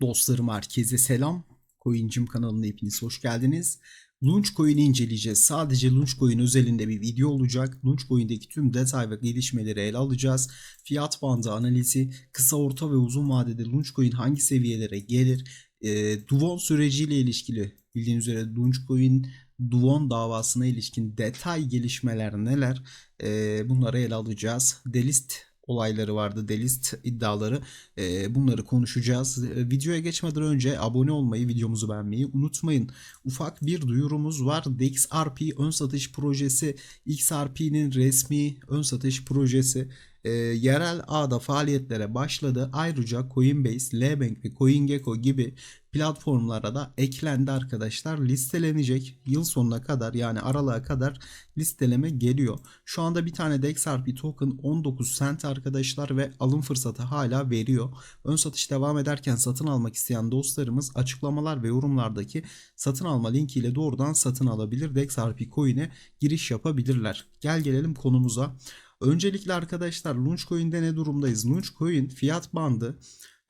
Dostlarım herkese selam. Coincim kanalına hepiniz hoş geldiniz. Launchcoin'i inceleyeceğiz. Sadece Launchcoin özelinde bir video olacak. Launchcoin'deki tüm detay ve gelişmeleri ele alacağız. Fiyat bandı analizi, kısa orta ve uzun vadede Launchcoin hangi seviyelere gelir? E, Duvon süreciyle ilişkili bildiğiniz üzere Launchcoin Duvon davasına ilişkin detay gelişmeler neler? E, bunları ele alacağız. Delist olayları vardı, delist iddiaları. Ee, bunları konuşacağız. Ee, Videoya geçmeden önce abone olmayı, videomuzu beğenmeyi unutmayın. Ufak bir duyurumuz var. DexRP ön satış projesi, XRP'nin resmi ön satış projesi e, yerel ağda faaliyetlere başladı. Ayrıca Coinbase, Lbank ve CoinGecko gibi platformlara da eklendi arkadaşlar. Listelenecek yıl sonuna kadar yani aralığa kadar listeleme geliyor. Şu anda bir tane DexRP token 19 cent arkadaşlar ve alım fırsatı hala veriyor. Ön satış devam ederken satın almak isteyen dostlarımız açıklamalar ve yorumlardaki satın alma linkiyle doğrudan satın alabilir. DexRP coin'e giriş yapabilirler. Gel gelelim konumuza. Öncelikle arkadaşlar Launchcoin'de ne durumdayız? Launchcoin fiyat bandı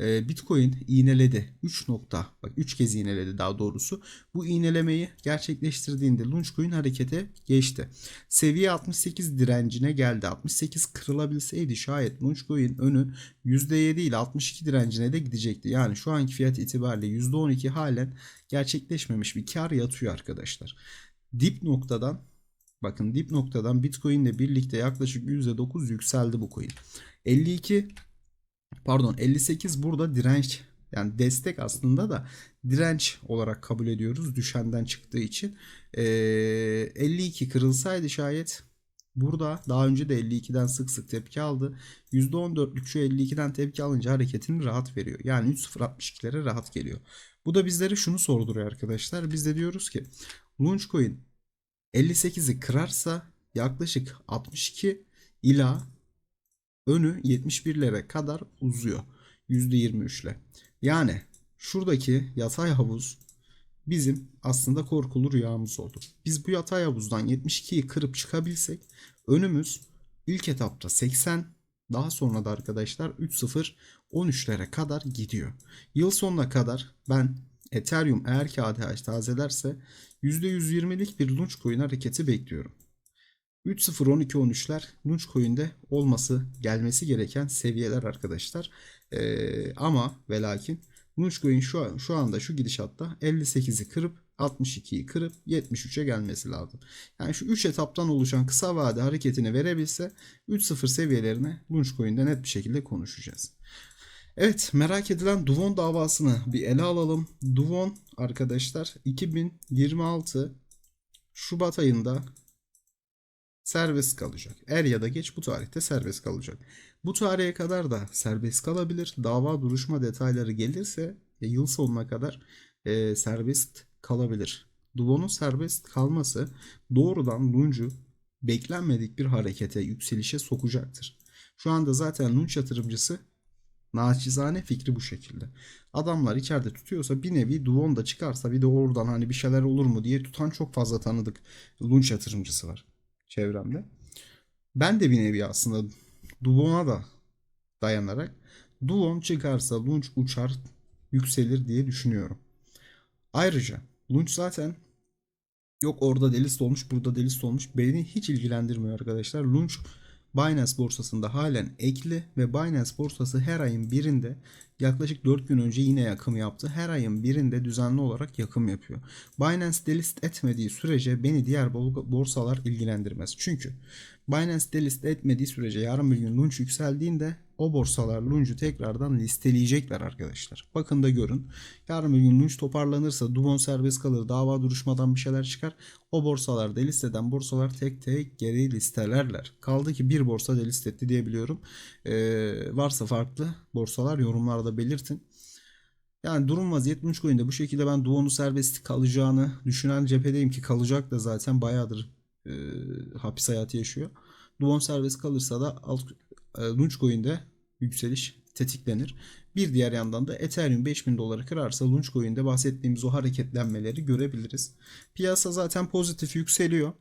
e, Bitcoin iğneledi. 3 nokta. Bak 3 kez iğneledi daha doğrusu. Bu iğnelemeyi gerçekleştirdiğinde Launchcoin harekete geçti. Seviye 68 direncine geldi. 68 kırılabilseydi şayet Launchcoin önü %7 ile 62 direncine de gidecekti. Yani şu anki fiyat itibariyle %12 halen gerçekleşmemiş bir kar yatıyor arkadaşlar. Dip noktadan Bakın dip noktadan Bitcoin ile birlikte yaklaşık %9 yükseldi bu coin. 52 pardon 58 burada direnç yani destek aslında da direnç olarak kabul ediyoruz düşenden çıktığı için. Ee, 52 kırılsaydı şayet burada daha önce de 52'den sık sık tepki aldı. %14'lük şu 52'den tepki alınca hareketini rahat veriyor. Yani 3.062'lere rahat geliyor. Bu da bizlere şunu sorduruyor arkadaşlar. Biz de diyoruz ki Launchcoin 58'i kırarsa yaklaşık 62 ila önü 71'lere kadar uzuyor. %23 ile. Yani şuradaki yatay havuz bizim aslında korkulu rüyamız oldu. Biz bu yatay havuzdan 72'yi kırıp çıkabilsek önümüz ilk etapta 80 daha sonra da arkadaşlar 3.0 13'lere kadar gidiyor. Yıl sonuna kadar ben Ethereum eğer ki ATH tazelerse %120'lik bir Launchcoin hareketi bekliyorum. 3.0-12-13'ler Launchcoin'de olması gelmesi gereken seviyeler arkadaşlar. Ee, ama ve lakin Launchcoin şu, şu anda şu gidişatta 58'i kırıp 62'yi kırıp 73'e gelmesi lazım. Yani şu 3 etaptan oluşan kısa vade hareketini verebilse 3.0 seviyelerine Launchcoin'de net bir şekilde konuşacağız. Evet merak edilen Duvon davasını bir ele alalım. Duvon arkadaşlar 2026 Şubat ayında serbest kalacak. Er ya da geç bu tarihte serbest kalacak. Bu tarihe kadar da serbest kalabilir. Dava duruşma detayları gelirse e, yıl sonuna kadar e, serbest kalabilir. Duvon'un serbest kalması doğrudan Lunch'u beklenmedik bir harekete, yükselişe sokacaktır. Şu anda zaten Lunch yatırımcısı Naçizane fikri bu şekilde. Adamlar içeride tutuyorsa bir nevi Duvon da çıkarsa bir de oradan hani bir şeyler olur mu diye tutan çok fazla tanıdık Lunch yatırımcısı var çevremde. Ben de bir nevi aslında Duvon'a da dayanarak Duvon çıkarsa Lunch uçar yükselir diye düşünüyorum. Ayrıca Lunch zaten yok orada delist olmuş burada delist olmuş beni hiç ilgilendirmiyor arkadaşlar. Lunch Binance borsasında halen ekli ve Binance borsası her ayın birinde yaklaşık 4 gün önce yine yakım yaptı. Her ayın birinde düzenli olarak yakım yapıyor. Binance delist etmediği sürece beni diğer borsalar ilgilendirmez. Çünkü Binance delist etmediği sürece yarın bir gün Lunch yükseldiğinde o borsalar Lunch'u tekrardan listeleyecekler arkadaşlar. Bakın da görün. Yarın bir gün Lunch toparlanırsa Dubon serbest kalır. Dava duruşmadan bir şeyler çıkar. O borsalar delisteden borsalar tek tek geri listelerler. Kaldı ki bir borsa delist etti diyebiliyorum. Ee, varsa farklı borsalar yorumlarda belirtin. Yani durum vaziyet Lunchcoin'de bu şekilde ben Duo'nun serbest kalacağını düşünen cephedeyim ki kalacak da zaten bayağıdır e, hapis hayatı yaşıyor. Duon serbest kalırsa da alt, Launchcoin'de yükseliş tetiklenir. Bir diğer yandan da Ethereum 5000 doları kırarsa Launchcoin'de bahsettiğimiz o hareketlenmeleri görebiliriz. Piyasa zaten pozitif yükseliyor.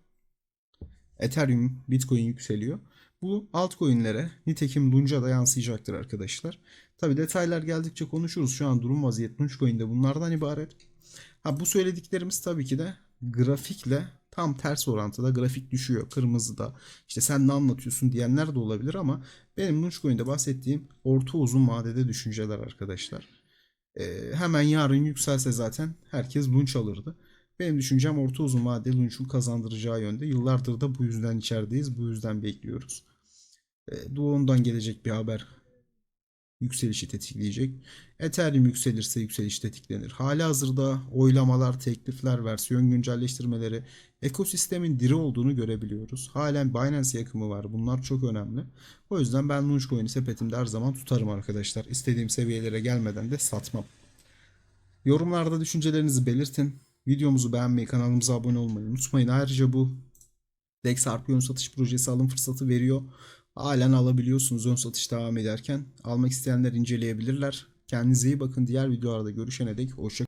Ethereum, Bitcoin yükseliyor. Bu altcoin'lere nitekim Lunch'a da yansıyacaktır arkadaşlar. Tabi detaylar geldikçe konuşuruz. Şu an durum vaziyet Lunchcoin'de bunlardan ibaret. Ha bu söylediklerimiz tabii ki de grafikle tam ters orantıda. Grafik düşüyor kırmızıda. İşte sen ne anlatıyorsun diyenler de olabilir ama benim Lunchcoin'de bahsettiğim orta uzun vadede düşünceler arkadaşlar. Ee, hemen yarın yükselse zaten herkes Lunch alırdı. Benim düşüncem orta uzun vadeli Lunch'un kazandıracağı yönde. Yıllardır da bu yüzden içerideyiz. Bu yüzden bekliyoruz. E, Doğu'ndan gelecek bir haber yükselişi tetikleyecek. Ethereum yükselirse yükseliş tetiklenir. Hali hazırda oylamalar, teklifler, versiyon güncelleştirmeleri ekosistemin diri olduğunu görebiliyoruz. Halen Binance yakımı var. Bunlar çok önemli. O yüzden ben Launchcoin'i sepetimde her zaman tutarım arkadaşlar. İstediğim seviyelere gelmeden de satmam. Yorumlarda düşüncelerinizi belirtin. Videomuzu beğenmeyi, kanalımıza abone olmayı unutmayın. Ayrıca bu Dex Harp ön satış projesi alım fırsatı veriyor. Halen alabiliyorsunuz ön satış devam ederken. Almak isteyenler inceleyebilirler. Kendinize iyi bakın. Diğer videolarda görüşene dek hoşça